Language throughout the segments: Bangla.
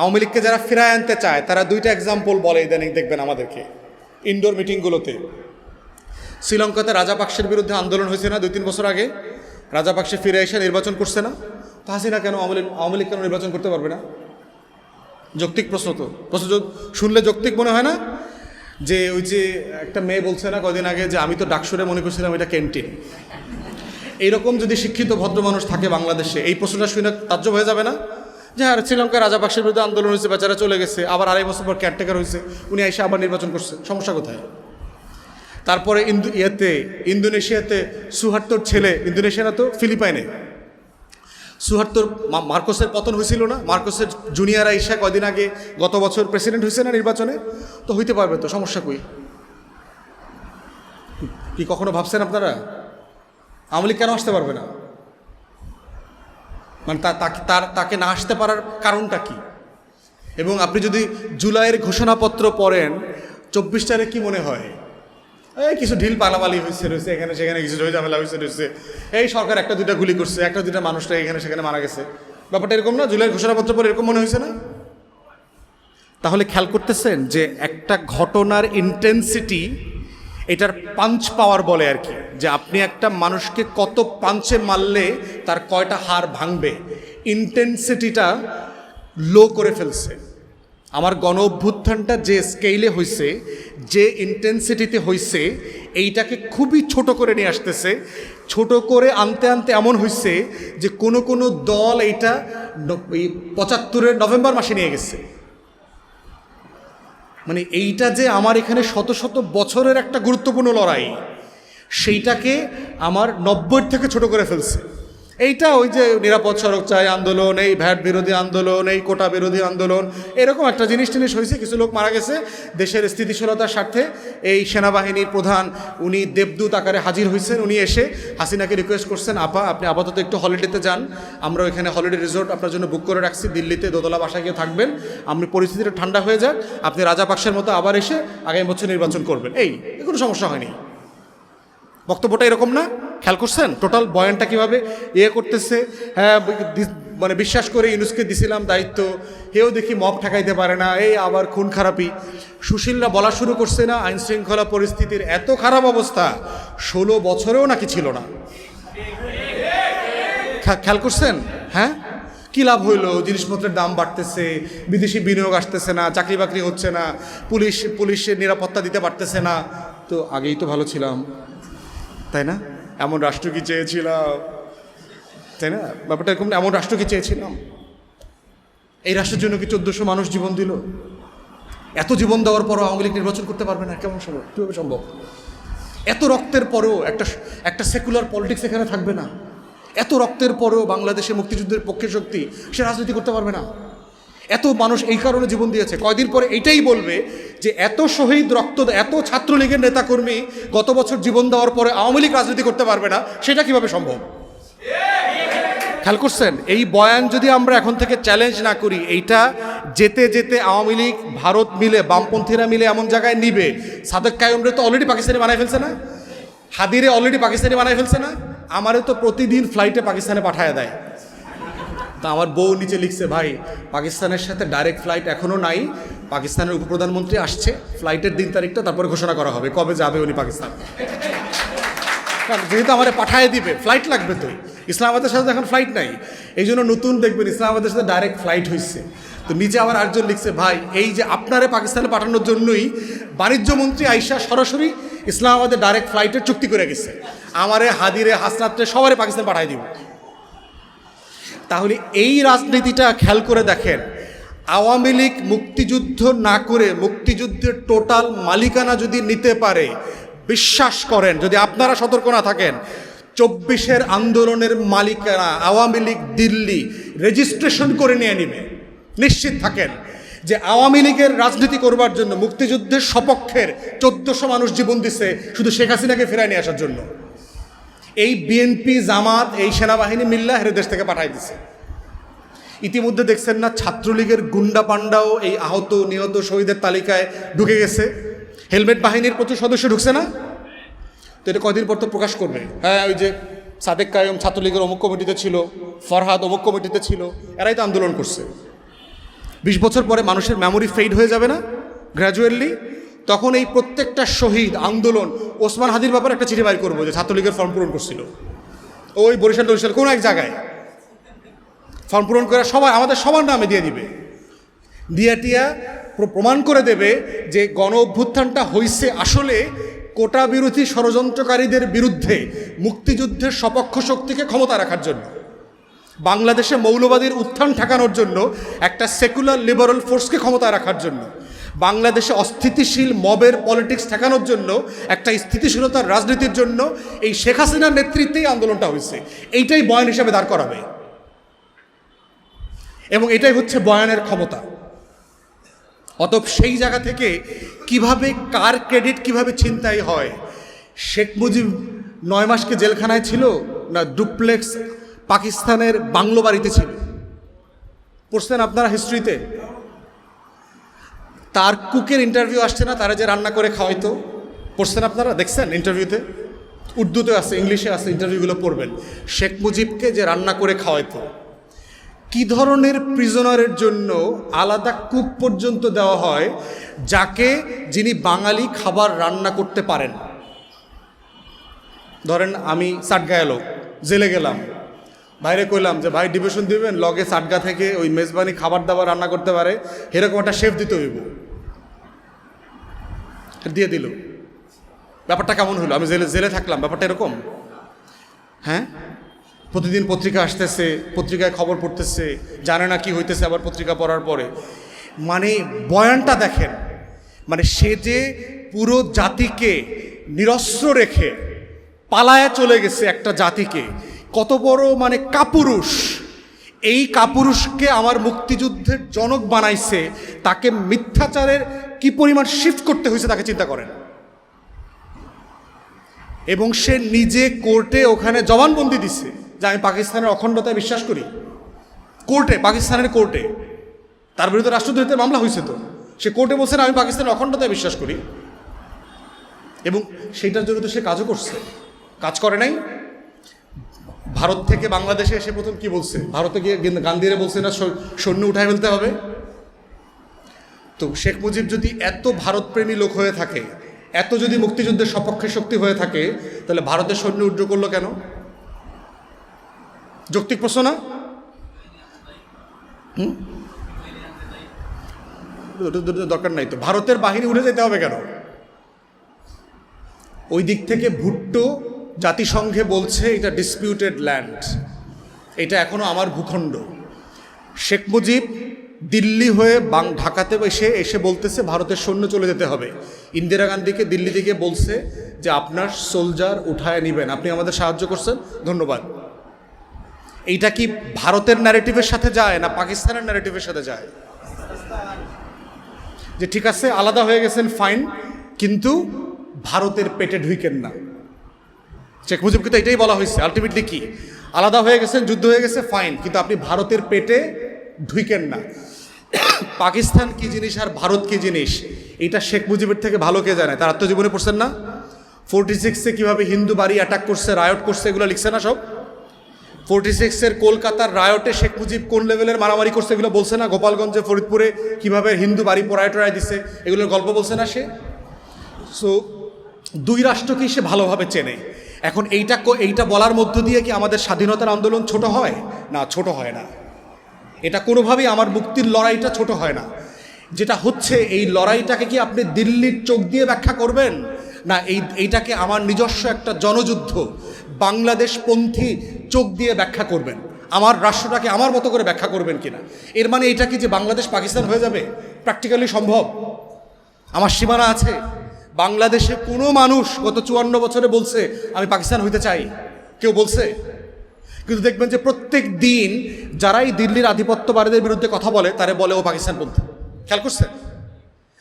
আওয়ামী লীগকে যারা ফিরায় আনতে চায়, তারা দুইটা এক্সাম্পল বলে ইদানিং দেখবেন আমাদেরকে। ইনডোর মিটিংগুলোতে শ্রীলঙ্কাতে রাজাপাক্সের বিরুদ্ধে আন্দোলন হয়েছে না দুই তিন বছর আগে? রাজাপাক্সে ফিরে এসে নির্বাচন করছে না? তো হাসিনা কেন আওয়ামী লীগ কেন নির্বাচন করতে পারবে না? যৌক্তিক প্রশ্ন তো। প্রশ্ন শুনলে যৌক্তিক মনে হয় না? যে ওই যে একটা মেয়ে বলছে না কদিন আগে যে, আমি তো ডাকসুরে মনে করছিলাম এটা ক্যান্টিন এইরকম যদি শিক্ষিত ভদ্র মানুষ থাকে বাংলাদেশে, এই প্রশ্নটা শুনে তাজ্জব হয়ে যাবে না? যে হ্যাঁ শ্রীলঙ্কার রাজাপাক্সের বিরুদ্ধে আন্দোলন হয়েছে, বেচারা চলে গেছে, আবার আড়াই বছর পর ক্যারটেকার হয়েছে, উনি এসে আবার নির্বাচন করছে। সমস্যা কোথায়? তারপরে ইন্দু ইয়েতে, ইন্দোনেশিয়াতে সুহার্তর ছেলে ইন্দোনেশিয়া না তো ফিলিপাইনে। সুহার্তর মা- মার্কোসের পতন হয়েছিল না? মার্কোসের জুনিয়র আইসা কদিন আগে গত বছর প্রেসিডেন্ট হয়েছে না নির্বাচনে? তো হইতে পারবে তো, সমস্যা কই? কি কখনো ভাবছেন আপনারা? আওয়ামী লীগ কেন আসতে পারবে না? মানে তার তাকে না আসতে পারার কারণটা কি? এবং আপনি যদি জুলাইয়ের ঘোষণাপত্র পড়েন, চব্বিশ চব্বিশটারে কি মনে হয়? এই কিছু ঢিল পালাপালি হয়েছে রয়েছে এখানে, সেখানে কিছু ঝামেলা হয়েছে রয়েছে। এই সরকার একটা দুইটা গুলি করছে, একটা দুইটা মানুষটা এখানে, সেখানে মারা গেছে। ব্যাপারটা এরকম না? জুলাইয়ের ঘোষণাপত্র পরে এরকম মনে হয়েছে না? তাহলে খেয়াল করতেছেন যে একটা ঘটনার ইন্টেন্সিটি এটার পাঞ্চ পাওয়ার বলে আর কি, যে আপনি একটা মানুষকে কত পাঞ্চে মারলে তার কয়টা হার ভাঙবে। ইন্টেন্সিটিটা লো করে ফেলছে। আমার গণ অভ্যুত্থানটা যে স্কেলে হয়েছে যে ইন্টেন্সিটিতে হয়েছে এইটাকে খুবই ছোট করে নিয়ে আসতেছে। ছোট করে আনতে আনতে এমন হয়েছে যে কোনো কোনো দল এইটা পঁচাত্তরের নভেম্বর মাসে নিয়ে গেছে। মানে এইটা যে আমার এখানে শত শত বছরের একটা গুরুত্বপূর্ণ লড়াই, সেইটাকে আমার নব্বই থেকে ছোট করে ফেলছে। এইটা ওই যে নিরাপদ সড়ক চাই আন্দোলন, এই ভ্যাট বিরোধী আন্দোলন, এই কোটা বিরোধী আন্দোলন, এরকম একটা জিনিস টিনিস হয়েছে, কিছু লোক মারা গেছে দেশের স্থিতিশীলতার স্বার্থে। এই সেনাবাহিনীর প্রধান উনি দেবদূত আকারে হাজির হয়েছেন, উনি এসে হাসিনাকে রিকোয়েস্ট করছেন, আপা, আপনি আপাতত একটু হলিডেতে যান, আমরা ওইখানে হলিডে রিসোর্ট আপনার জন্য বুক করে রাখছি, দিল্লিতে দোতলা বাসায় গিয়ে থাকবেন, আপনি পরিস্থিতিটা ঠান্ডা হয়ে যাক, আপনি রাজাপাক্সের মতো আবার এসে আগামী বছর নির্বাচন করবেন। এই, কোনো সমস্যা হয়নি। বক্তব্যটা এরকম না। খেয়াল করছেন? টোটাল বয়ানটা কীভাবে ইয়ে করতেছে? হ্যাঁ মানে বিশ্বাস করে ইউনুসকে দিছিলাম দায়িত্ব। হেও দেখি মব ঠেকাইতে পারে না। এই আবার খুন খারাপি। সুশীলরা বলা শুরু করছে না আইন শৃঙ্খলা পরিস্থিতির এত খারাপ অবস্থা, ষোলো বছরেও নাকি ছিল না। খেয়াল করছেন? হ্যাঁ? কী লাভ হইল? জিনিসপত্রের দাম বাড়তেছে, বিদেশি বিনিয়োগ আসতেছে না, চাকরি বাকরি হচ্ছে না, পুলিশ পুলিশের নিরাপত্তা দিতে পারতেছে না। তো আগেই তো ভালো ছিলাম। তাই না? এমন রাষ্ট্র কি চেয়েছিলাম? তাই না? ব্যাপারটা এরকম, এমন রাষ্ট্র কি চেয়েছিলাম? এই রাষ্ট্রের জন্য কি চোদ্দোশো মানুষ জীবন দিল? এত জীবন দেওয়ার পরও আওয়ামী লীগ নির্বাচন করতে পারবে না? কেমন সম্ভব? কীভাবে সম্ভব? এত রক্তের পরেও একটা একটা সেকুলার পলিটিক্স এখানে থাকবে না। এত রক্তের পরেও বাংলাদেশে মুক্তিযুদ্ধের পক্ষে শক্তি, সে রাজনীতি করতে পারবে না। এত মানুষ এই কারণে জীবন দিয়েছে। কয়দিন পরে এটাই বলবে যে এত শহীদ রক্ত, এত ছাত্রলীগের নেতাকর্মী গত বছর জীবন দেওয়ার পরে আওয়ামী লীগ রাজনীতি করতে পারবে না, সেটা কীভাবে সম্ভব? খেয়াল করছেন? এই বয়ান যদি আমরা এখন থেকে চ্যালেঞ্জ না করি, এইটা যেতে যেতে আওয়ামী লীগ, ভারত মিলে, বামপন্থীরা মিলে এমন জায়গায় নিবে। সাদেক কায়ুমরে তো অলরেডি পাকিস্তানি বানাই ফেলছে না? হাদিরে অলরেডি পাকিস্তানি বানাই ফেলছে না? আমারে তো প্রতিদিন ফ্লাইটে পাকিস্তানে পাঠায় দেয়। তা আমার বউ নিচে লিখছে, ভাই, পাকিস্তানের সাথে ডাইরেক্ট ফ্লাইট এখনও নাই। পাকিস্তানের উপপ্রধানমন্ত্রী আসছে ফ্লাইটের দিন তারিখটা তারপরে ঘোষণা করা হবে, কবে যাবে উনি পাকিস্তান? যেহেতু আমার পাঠায় দিবে ফ্লাইট লাগবে তো। ইসলামাবাদের সাথে এখন ফ্লাইট নাই। এই জন্য নতুন দেখবেন ইসলামাবাদের সাথে ডাইরেক্ট ফ্লাইট হয়েছে তো নিচে আবার আরেকজন লিখছে, ভাই, এই যে আপনারে পাকিস্তানে পাঠানোর জন্যই বাণিজ্য মন্ত্রী আইসা সরাসরি ইসলামাবাদে ডাইরেক্ট ফ্লাইটের চুক্তি করে গেছে। আমারে, হাদিরে, হাসনাত্রে সবারে পাকিস্তান পাঠাই দিব। তাহলে এই রাজনীতিটা খেয়াল করে দেখেন। আওয়ামী লীগ মুক্তিযুদ্ধ না করে মুক্তিযুদ্ধের টোটাল মালিকানা যদি নিতে পারে, বিশ্বাস করেন, যদি আপনারা সতর্ক না থাকেন, চব্বিশের আন্দোলনের মালিকানা আওয়ামী লীগ দিল্লি রেজিস্ট্রেশন করে নিয়ে নিবে। নিশ্চিত থাকেন যে আওয়ামী লীগের রাজনীতি করবার জন্য মুক্তিযুদ্ধের সপক্ষের চোদ্দশো মানুষ জীবন দিছে শুধু শেখ হাসিনাকে ফেরায় নিয়ে আসার জন্য। এই বিএনপি জামাত, এই সেনাবাহিনী মিল্লা হেরে দেশ থেকে পাঠাই দিছে। ইতিমধ্যে দেখছেন না ছাত্রলীগের গুন্ডা পান্ডাও এই আহত, নিহত শহীদের তালিকায় ঢুকে গেছে। হেলমেট বাহিনীর প্রচুর সদস্য ঢুকছে না? তো এটা কদিন পর তো প্রকাশ করবে। হ্যাঁ ওই যে সাদেক কায়ম ছাত্রলীগের অমুক কমিটিতে ছিল, ফরহাদ অমুক কমিটিতে ছিল, এরাই তো আন্দোলন করছে। বিশ বছর পরে মানুষের মেমোরি ফেড হয়ে যাবে না? গ্র্যাজুয়ালি তখন এই প্রত্যেকটা শহীদ, আন্দোলন, ওসমান হাদির ব্যাপারে একটা চিঠি বাইর করব যে ছাত্রলীগের ফর্ম পূরণ করছিল। ওই বরিশাল টরিশাল কোনো এক জায়গায়। ফর্ম পূরণ করে সবাই, আমাদের সবার নামে দিয়ে দিবে। দিয়া টিয়া প্রমাণ করে দেবে যে গণ অভ্যুত্থানটা হইছে আসলে কোটা বিরোধী ষড়যন্ত্রকারীদের বিরুদ্ধে মুক্তিযুদ্ধের সপক্ষ শক্তিকে ক্ষমতা রাখার জন্য। বাংলাদেশে মৌলবাদীর উত্থান ঠেকানোর জন্য একটা সেকুলার লিবারাল ফোর্সকে ক্ষমতা রাখার জন্য। বাংলাদেশে অস্থিতিশীল মবের পলিটিক্স ঠেকানোর জন্য, একটা স্থিতিশীলতার রাজনীতির জন্য এই শেখ হাসিনার নেতৃত্বেই আন্দোলনটা হয়েছে। এইটাই বয়ান হিসাবে দাঁড় করাবে। এবং এটাই হচ্ছে বয়ানের ক্ষমতা। অতএব সেই জায়গা থেকে কীভাবে কার ক্রেডিট কীভাবে ছিনতাই হয়, শেখ মুজিব নয় মাসকে জেলখানায় ছিল না ডুপ্লেক্স পাকিস্তানের বাংলো বাড়িতে ছিল? পড়ছেন আপনারা হিস্ট্রিতে তার কুকের ইন্টারভিউ আসছে না, তারা যে রান্না করে খাওয়াইতো। পড়ছেন আপনারা? দেখছেন ইন্টারভিউতে উর্দুতে আছে, ইংলিশে আছে ইন্টারভিউগুলো পড়বেন। শেখ মুজিবকে যে রান্না করে খাওয়াইতো, কি ধরনের প্রিজনারের জন্য আলাদা কুক পর্যন্ত দেওয়া হয়, যাকে যিনি বাঙালি খাবার রান্না করতে পারেন? ধরেন আমি সাটগা এলো জেলে গেলাম। বাইরে কইলাম যে, ভাই, ডিভিশন দিবেন, লগে সাটগা থেকে ওই মেজবানি খাবার দাবার রান্না করতে পারে, এরকম একটা শেফ দিতে হইব। দিয়ে দিল। ব্যাপারটা কেমন হলো? আমি জেলে জেলে থাকলাম, ব্যাপারটা এরকম? হ্যাঁ? প্রতিদিন পত্রিকা আসতেছে, পত্রিকায় খবর পড়তেছে, জানে না কি হইতেছে আবার পত্রিকা পড়ার পরে। মানে বয়ানটা দেখেন মানে সে যে পুরো জাতিকে নিরস্ত্র রেখে পালায়া চলে গেছে একটা জাতিকে, কত বড় মানে কাপুরুষ। এই কাপুরুষকে আমার মুক্তিযুদ্ধের জনক বানাইছে, তাকে মিথ্যাচারের কি পরিমাণ শিফট করতে হয়েছে তাকে চিন্তা করেন। এবং সে নিজে কোর্টে ওখানে জবানবন্দি দিছে, যে আমি পাকিস্তানের অখণ্ডতায় বিশ্বাস করি। কোর্টে, পাকিস্তানের কোর্টে। তার বিরুদ্ধে রাষ্ট্রদ্রোহিতের মামলা হয়েছে তো। সে কোর্টে বলছে আমি পাকিস্তানের অখণ্ডতায় বিশ্বাস করি। এবং সেইটার জন্য তো সে কাজও করছে। কাজ করে নাই ভারত থেকে বাংলাদেশে এসে প্রথম কি বলছে? ভারতে গিয়ে গিন- গান্ধীরে বলছে না সৈন্য উঠায় ফেলতে হবে? তো শেখ মুজিব যদি এত ভারতপ্রেমী লোক হয়ে থাকে, এত যদি মুক্তিযুদ্ধের সপক্ষে শক্তি হয়ে থাকে, তাহলে ভারতের সৈন্য উড্র করল কেন? যৌক্তিক প্রশ্ন না? দরকার নাই তো। ভারতের বাহিনী উঠে যেতে হবে কেন? ওই দিক থেকে ভুট্টো জাতিসংঘে বলছে এটা ডিসপিউটেড ল্যান্ড এটা এখনও আমার ভূখণ্ড। শেখ মুজিব দিল্লি হয়ে বাং, ঢাকাতে এসে এসে বলতেছে ভারতের সৈন্য চলে যেতে হবে। ইন্দিরা গান্ধীকে দিল্লি থেকে বলছে যে আপনার সোলজার উঠায় নেবেন। আপনি আমাদের সাহায্য করছেন। ধন্যবাদ। এইটা কি ভারতের ন্যারেটিভের সাথে যায় না পাকিস্তানের ন্যারেটিভের সাথে যায়? যে ঠিক আছে, আলাদা হয়ে গেছেন ফাইন কিন্তু ভারতের পেটে ঢুইকেন না। শেখ মুজিবকে তো এটাই বলা হয়েছে আলটিমেটলি কি? আলাদা হয়ে গেছেন, যুদ্ধ হয়ে গেছে ফাইন কিন্তু আপনি ভারতের পেটে ঢুইকেন না। পাকিস্তান কি জিনিস আর ভারত কি জিনিস? এটা শেখ মুজিবের থেকে ভালো কে জানে? তার আত্মজীবনে পড়ছেন না? ফোরটি সিক্সে কীভাবে হিন্দু বাড়ি অ্যাটাক করছে রায়ট করছে, এগুলো লিখছে না সব? ফোরটি সিক্সের কলকাতার রায়টে শেখ মুজিব কোন লেভেলের মারামারি করছে, এগুলো বলছে না? গোপালগঞ্জে, ফরিদপুরে কীভাবে হিন্দু বাড়ি পড়ায় টড়ায় দিছে, এগুলোর গল্প বলছে না সে? সো দুই রাষ্ট্রকেই সে ভালোভাবে চেনে? এখন এইটা এইটা বলার মধ্য দিয়ে কি আমাদের স্বাধীনতার আন্দোলন ছোট হয়? না, ছোট হয় না। এটা কোনোভাবেই আমার মুক্তির লড়াইটা ছোট হয় না। যেটা হচ্ছে, এই লড়াইটাকে কি আপনি দিল্লির চোখ দিয়ে ব্যাখ্যা করবেন? না, এই এইটাকে আমার নিজস্ব একটা জনযুদ্ধ, বাংলাদেশপন্থী চোখ দিয়ে ব্যাখ্যা করবেন। আমার রাষ্ট্রটাকে আমার মতো করে ব্যাখ্যা করবেন কিনা? এর মানে এটা কি যে বাংলাদেশ পাকিস্তান হয়ে যাবে? প্র্যাকটিক্যালি সম্ভব। আমার সীমানা আছে। বাংলাদেশে কোনো মানুষ গত চুয়ান্ন বছরে বলছে, আমি পাকিস্তান হইতে চাই। কেউ বলছে? কিন্তু দেখবেন যে প্রত্যেক দিন যারাই দিল্লির আধিপত্যবাদীদের বিরুদ্ধে কথা বলে, তারে বলে, ও পাকিস্তান বলতে খেয়াল করছেন?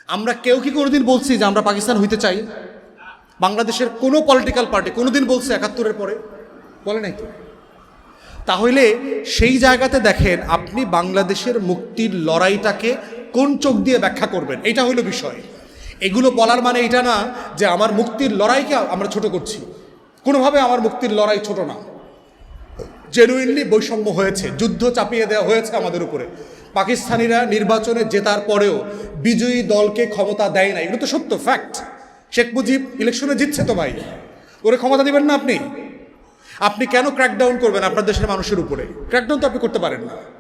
আমরা কেউ কি কোনোদিন বলছি যে আমরা পাকিস্তান হইতে চাই? বাংলাদেশের কোনো পলিটিক্যাল পার্টি কোনোদিন বলছে একাত্তরের পরে? বলে নাই তো? তাহলে সেই জায়গাতে দেখেন, আপনি বাংলাদেশের মুক্তির লড়াইটাকে কোন চোখ দিয়ে ব্যাখ্যা করবেন? এটা হলো বিষয়। এগুলো বলার মানে এটা না যে আমার মুক্তির লড়াইকে আমরা ছোট করছি। কোনোভাবে আমার মুক্তির লড়াই ছোট না। জেনুইনলি বৈষম্য হয়েছে, যুদ্ধ চাপিয়ে দেওয়া হয়েছে আমাদের উপরে। পাকিস্তানিরা নির্বাচনে জেতার পরেও বিজয়ী দলকে ক্ষমতা দেয় না এগুলো তো সত্য ফ্যাক্ট শেখ মুজিব ইলেকশনে জিতছে তো ভাই। ওরে ক্ষমতা দিবেন না আপনি। আপনি কেন ক্র্যাকডাউন করবেন আপনার দেশের মানুষের উপরে? ক্র্যাকডাউন তো আপনি করতে পারেন না।